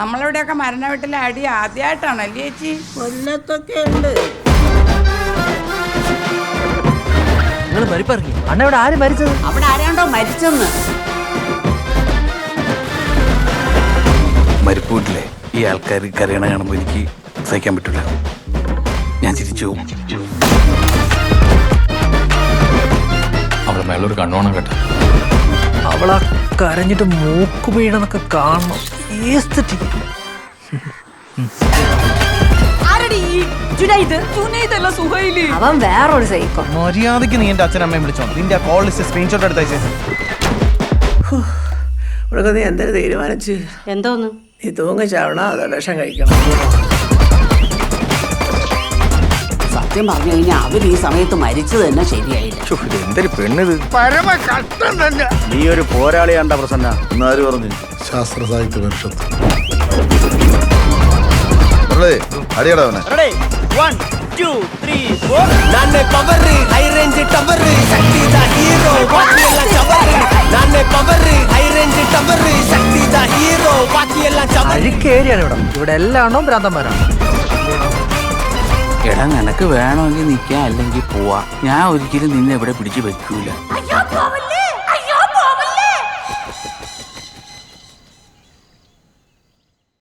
നമ്മളിവിടെയൊക്കെ മരണ വീട്ടിലെ അടി ആദ്യമായിട്ടാണ് അല്ലേ ചേച്ചി? കൊല്ലത്തൊക്കെ ഉണ്ട്. നിങ്ങൾ മരിപ്പിറങ്ങി. അണ്ണ ഇവിടെ ആര് മരിച്ചത്? അവിടെ ആരാണ്ടോ മരിച്ചെന്ന്. മരിപ്പൂട്ടിലെ ഈ ആൾക്കാർ കരയണ കാണുമ്പോൾ എനിക്ക് സഹിക്കാൻ പറ്റില്ല ഞാൻ ചിരിച്ചു അവളെ മേലൊരു കണ്ണോണം കേട്ടോ. അവളാ കരഞ്ഞിട്ട് മൂക്ക് വീണെന്നൊക്കെ കാണണം. അവൻ വേറൊരു സൈക്കോ. മര്യാദയ്ക്ക് നീ എന്റെ അച്ഛനമ്മയും വിളിച്ചോ. നിന്റെ കോൾ ലിസ്റ്റ് സ്ക്രീൻഷോട്ട് എടുത്തയച്ചേ ഇവിടെ നീ എന്തൊരു തീരുമാനിച്ചു? എന്തോന്ന്? നീ തൂങ്ങി ചാവണോ അതോ വിഷം കഴിക്കണം? സത്യം പറഞ്ഞു കഴിഞ്ഞാൽ അവർ ഈ സമയത്ത് മരിച്ചത് തന്നെ ശരിയായില്ല. എന്തൊരു പെണ്ണിത്? പരമ കഷ്ടം തന്നെ. നീ ഒരു പോരാളിയാണ്ട പ്രസന്ന. പറഞ്ഞു? Sasthra Sahithya Parishad high range hero high range hero ഇവിടെ. ഇവിടെ എല്ലാണോ ഭ്രാന്തന്മാരാണ്? എടാ നിനക്ക് വേണമെങ്കിൽ നിൽക്കാം അല്ലെങ്കിൽ പോവാ. ഞാൻ ഒരിക്കലും നിന്നെ ഇവിടെ പിടിച്ചു വെക്കൂല.